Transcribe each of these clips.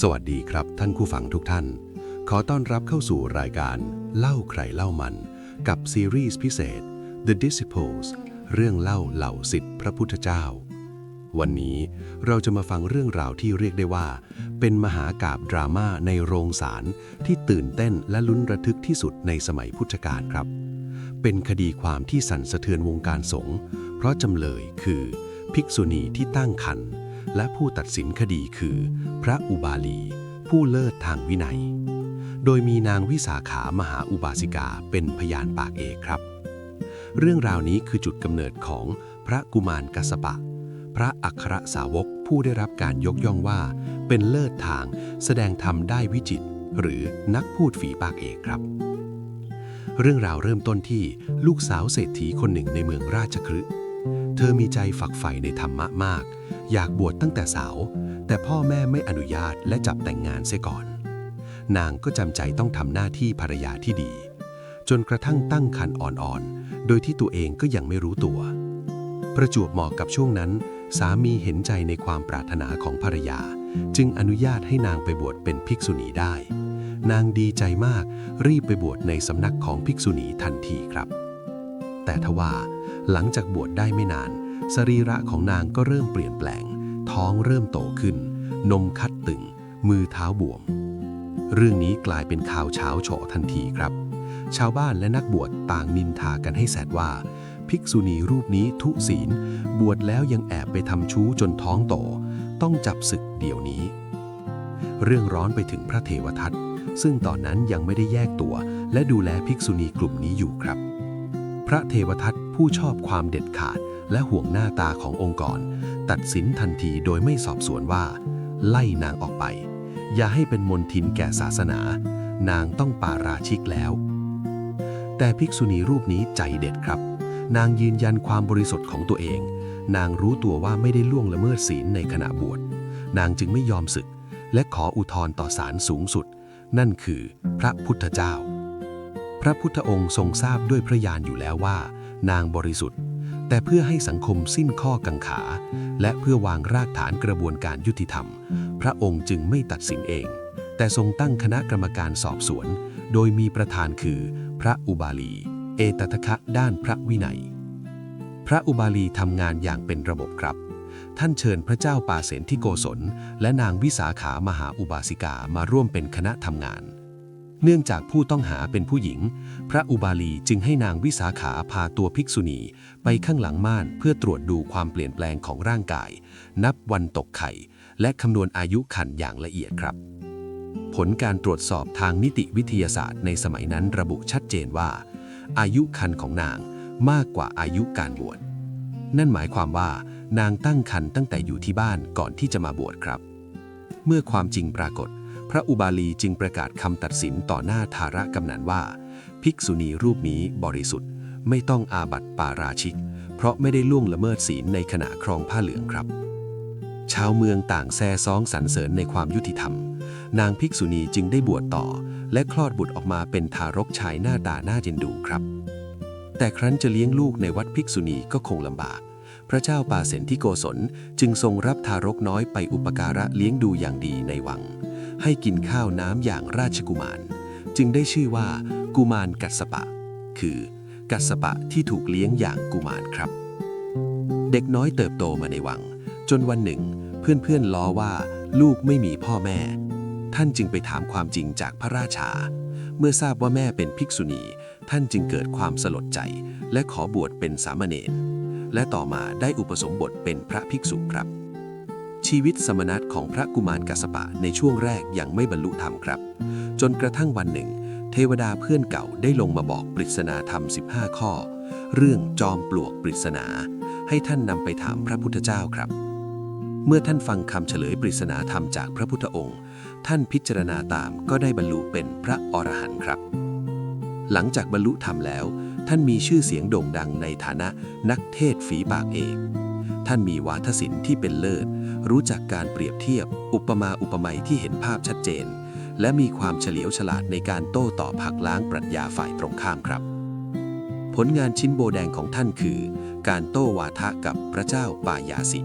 สวัสดีครับท่านผู้ฟังทุกท่าน ขอต้อนรับเข้าสู่รายการเล่าใครเล่ามัน กับซีรีส์พิเศษ The Disciples เรื่องเล่าเหล่าสิทธิพระพุทธเจ้า วันนี้เราจะมาฟังเรื่องราวที่เรียกได้ว่า เป็นมหากาบดราม่าในโรงศาลที่ตื่นเต้นและลุ้นระทึกที่สุดในสมัยพุทธกาลครับ เป็นคดีความที่สั่นสะเทือนวงการสงฆ์เพราะจำเลยคือ ภิกษุณีที่ตั้งครรภ์ และผู้ตัดสินคดีคือ พระอุบาลี ผู้เลิศทางวินัย โดยมีนางวิสาขามหาอุบาสิกาเป็นพยานปากเอกครับ เรื่องราวนี้คือจุดกำเนิดของพระกุมารกัสปะ พระอัครสาวกผู้ได้รับการยกย่องว่า เป็นเลิศทางแสดงธรรมได้วิจิตรหรือนักพูดฝีปากเอกครับเรื่องราวเริ่มต้นที่ลูกสาวเศรษฐีคนหนึ่งในเมืองราชคฤห์เธอมีใจฝักใฝ่ในธรรมะมาก อยากบวชตั้งแต่สาว แต่พ่อแม่ไม่อนุญาตและจับแต่งงานเสียก่อน นางก็จำใจต้องทำหน้าที่ภรรยาที่ดี จนกระทั่งตั้งครรภ์อ่อนๆ โดยที่ตัวเองก็ยังไม่รู้ตัว ประจวบเหมาะกับช่วงนั้น สามีเห็นใจในความปรารถนาของภรรยา จึงอนุญาตให้นางไปบวชเป็นภิกษุณีได้ นางดีใจมากรีบไปบวชในสำนักของภิกษุณีทันทีครับ แต่ทว่าหลังจากบวชได้ไม่นาน สรีระของนางก็เริ่มเปลี่ยนแปลง ท้องเริ่มโตขึ้น นมคัดตึง มือเท้าบวม เรื่องนี้กลายเป็นข่าวเช้าโฉทันทีครับ ชาวบ้านและนักบวชต่างนินทากันให้แสดว่า ภิกษุณีรูปนี้ทุศีล บวชแล้วยังแอบไปทำชู้จนท้องโต ต้องจับศึกเดี๋ยวนี้ เรื่องร้อนไปถึงพระเทวทัตซึ่งตอนนั้นยังไม่ได้แยกตัว และดูแลภิกษุณีกลุ่มนี้อยู่ครับ พระเทวทัต ผู้ชอบความเด็ดขาดและห่วงหน้าตาขององค์กร ตัดสินทันทีโดยไม่สอบสวนว่า ไล่นางออกไป อย่าให้เป็นมนทินแก่ศาสนา นางต้องปาราชิกแล้ว แต่ภิกษุณีรูปนี้ใจเด็ดครับ นางยืนยันความบริสุทธิ์ของตัวเอง นางรู้ตัวว่าไม่ได้ล่วงละเมิดศีลในขณะบวช นางจึงไม่ยอมศึก และขออุทธรณ์ต่อศาลสูงสุด นั่นคือพระพุทธเจ้า พระพุทธองค์ทรงทราบด้วยพระญาณอยู่แล้วว่า นางบริสุทธิ์ แต่เพื่อให้สังคมสิ้นข้อกังขา และเพื่อวางรากฐานกระบวนการยุติธรรม พระองค์จึงไม่ตัดสินเอง แต่ทรงตั้งคณะกรรมการสอบสวน โดยมีประธานคือ พระอุบาลี เอตทคะด้านพระวินัย พระอุบาลีทำงานอย่างเป็นระบบครับท่านเชิญพระเจ้าป่าเสนที่โกศล และนางวิสาขามหาอุบาสิกามาร่วมเป็นคณะทำงาน เนื่องจากผู้ต้องหาเป็นผู้หญิง พระอุบาลีจึงให้นางวิสาขาพาตัวภิกษุณีไปข้างหลังม่านเพื่อตรวจดูความเปลี่ยนแปลงของร่างกาย นับวันตกไข่ และคำนวณอายุขันอย่างละเอียดครับ ผลการตรวจสอบทางนิติวิทยาศาสตร์ในสมัยนั้นระบุชัดเจนว่า อายุคันของนางมากกว่าอายุการบวช นั่นหมายความว่านางตั้งครรภ์ตั้งแต่อยู่ที่บ้านก่อนที่จะมาบวชครับ เมื่อความจริงปรากฏ พระอุบาลีจึงประกาศคำตัดสินต่อหน้าธาระกำนันว่า ภิกษุณีรูปนี้บริสุทธิ์ ไม่ต้องอาบัติปาราชิก เพราะไม่ได้ล่วงละเมิดศีลในขณะครองผ้าเหลืองครับ ชาวเมืองต่างแซ่ซ้องสรรเสริญในความยุติธรรม นางภิกษุณีจึงได้บวชต่อ และคลอดบุตรออกมาเป็นทารกชายหน้าตาน่าเย็นดูครับ แต่ครั้นจะเลี้ยงลูกในวัดภิกษุณีก็คงลำบากพระเจ้าป่าเสนที่โกศลจึงทรงรับทารกน้อยไปอุปการะเลี้ยงดูอย่างดีในวัง ให้กินข้าวน้ำอย่างราชกุมาร จึงได้ชื่อว่า กุมารกัสสปะ คือ กัสปะที่ถูกเลี้ยงอย่างกุมารครับ เด็กน้อยเติบโตมาในวัง จนวันหนึ่ง เพื่อนๆล้อว่าลูกไม่มีพ่อแม่ ท่านจึงไปถามความจริงจากพระราชา เมื่อทราบว่าแม่เป็นภิกษุณี ท่านจึงเกิดความสลดใจ และขอบวชเป็นสามเณรและต่อมาได้อุปสมบทเป็นพระภิกษุครับ ชีวิตสมณัตของพระกุมารกัสปะในช่วงแรกยังไม่บรรลุธรรมครับ จนกระทั่งวันหนึ่ง เทวดาเพื่อนเก่าได้ลงมาบอกปริศนาธรรม 15 ข้อ เรื่องจอมปลวกปริศนา ให้ท่านนำไปถามพระพุทธเจ้าครับ เมื่อท่านฟังคำเฉลยปริศนาธรรมจากพระพุทธองค์ ท่านพิจารณาตามก็ได้บรรลุเป็นพระอรหันต์ครับ หลังจากบรรลุธรรมแล้ว ท่านมีชื่อเสียงโด่งดังในฐานะนักเทศฝีปากเอก ท่านมีวาทศิลป์ที่เป็นเลิศ รู้จักการเปรียบเทียบ อุปมาอุปไมยที่เห็นภาพชัดเจน และมีความเฉลียวฉลาดในการโต้ตอบหักล้างปรัชญาฝ่ายตรงข้ามครับ ผลงานชิ้นโบแดงของท่านคือ การโต้วาทะกับพระเจ้าปายาสิ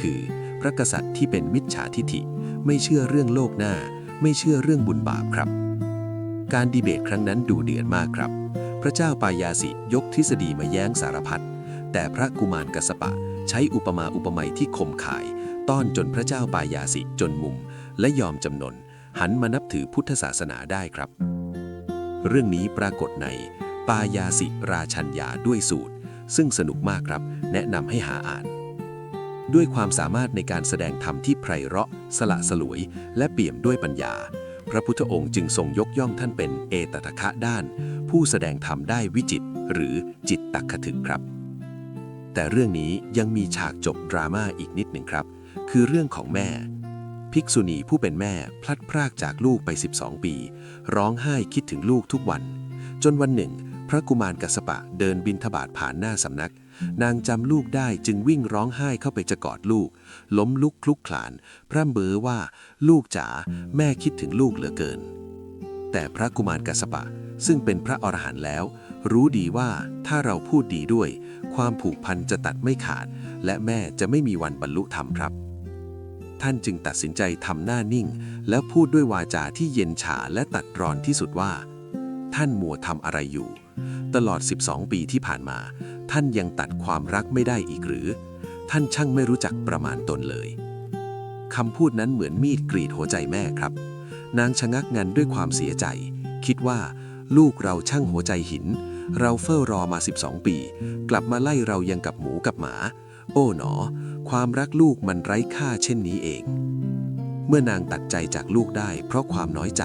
คือพระกษัตริย์ที่เป็นมิจฉาทิฐิ ไม่เชื่อเรื่องโลกหน้า ไม่เชื่อเรื่องบุญบาปครับ การดีเบตครั้งนั้นดูเดือดมากครับ พระเจ้าปายาสิยกทฤษฎีมาแย้งสารพัดแต่พระกุมารกสปะ ใช้อุปมาอุปไมยที่คมขาย ต้อนจนพระเจ้าปายาสิจนมุม และยอมจำนน หันมานับถือพุทธศาสนาได้ครับ เรื่องนี้ปรากฏใน ปายาสิราชัญญาด้วยสูตร ซึ่งสนุกมากครับ แนะนำให้หาอ่าน ด้วยความสามารถในการแสดงธรรมที่ไพเราะ สละสลวย และเปี่ยมด้วยปัญญา พระพุทธองค์จึงทรงยกย่องท่านเป็นเอตตะคะด้าน ผู้แสดงธรรมได้วิจิตหรือจิตตักขถึกครับ แต่เรื่องนี้ยังมีฉากจบดราม่าอีกนิดหนึ่งครับ คือเรื่องของแม่ ภิกษุณีผู้เป็นแม่พลัดพรากจากลูกไป 12 ปี ร้องไห้คิดถึงลูกทุกวัน จนวันหนึ่ง พระกุมารกัสปะเดินบินทบาทผ่านหน้าสำนัก นางจำลูกได้จึงวิ่งร้องไห้เข้าไปจะกอดลูก ล้มลุกคลุกคลาน พร่ำเบ้อว่าลูกจ๋าแม่คิดถึงลูกเหลือเกิน แต่พระกุมารกัสปะซึ่งเป็นพระอรหันต์แล้ว รู้ดีว่าถ้าเราพูดดีด้วย ความผูกพันจะตัดไม่ขาด และแม่จะไม่มีวันบรรลุธรรมครับ ท่านจึงตัดสินใจทำหน้านิ่ง แล้วพูดด้วยวาจาที่เย็นฉาและตัดรอนที่สุดว่า ท่านมัวทำอะไรอยู่ ตลอด 12 ปีที่ผ่านมา ท่านยังตัดความรักไม่ได้อีกหรือ ท่านช่างไม่รู้จักประมาณตนเลยคำพูดนั้นเหมือนมีดกรีดหัวใจแม่ครับ นางชะงักงันด้วยความเสียใจ คิดว่า ลูกเราช่างหัวใจหิน เราเฝ้ารอมา 12 ปี กลับมาไล่เรายังกับหมูกับหมา โอ้หนอ ความรักลูกมันไร้ค่าเช่นนี้เอง เมื่อนางตัดใจจากลูกได้เพราะความน้อยใจ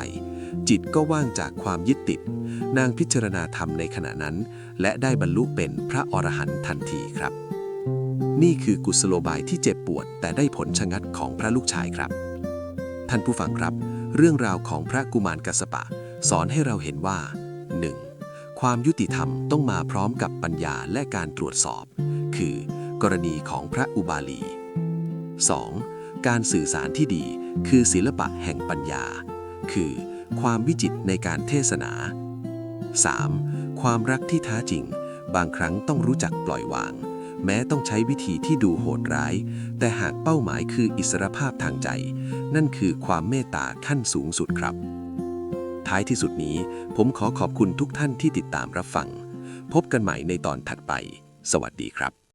จิตก็ว่างจากความยึดติด นางพิจารณาธรรมในขณะนั้น และได้บรรลุเป็นพระอรหันต์ทันทีครับ นี่คือกุศโลบายที่เจ็บปวด แต่ได้ผลชะงัดของพระลูกชายครับ ท่านผู้ฟังครับ เรื่องราวของพระกุมารกัสปะ สอนให้เราเห็นว่า ความยุติธรรมต้องมาพร้อมกับปัญญาและการตรวจสอบ คือ กรณีของพระอุบาลี 2. การสื่อสารที่ดีคือศิลปะแห่งปัญญา คือ ความวิจิตในการเทศนา 3. ความรักที่ท้าจริง บางครั้งต้องรู้จักปล่อยวาง แม้ต้องใช้วิธีที่ดูโหดร้าย แต่หากเป้าหมายคืออิสรภาพทางใจ นั่นคือความเมตตาขั้นสูงสุดครับ ท้ายที่สุดนี้ ผมขอขอบคุณทุกท่านที่ติดตามรับฟัง พบกันใหม่ในตอนถัดไป สวัสดีครับ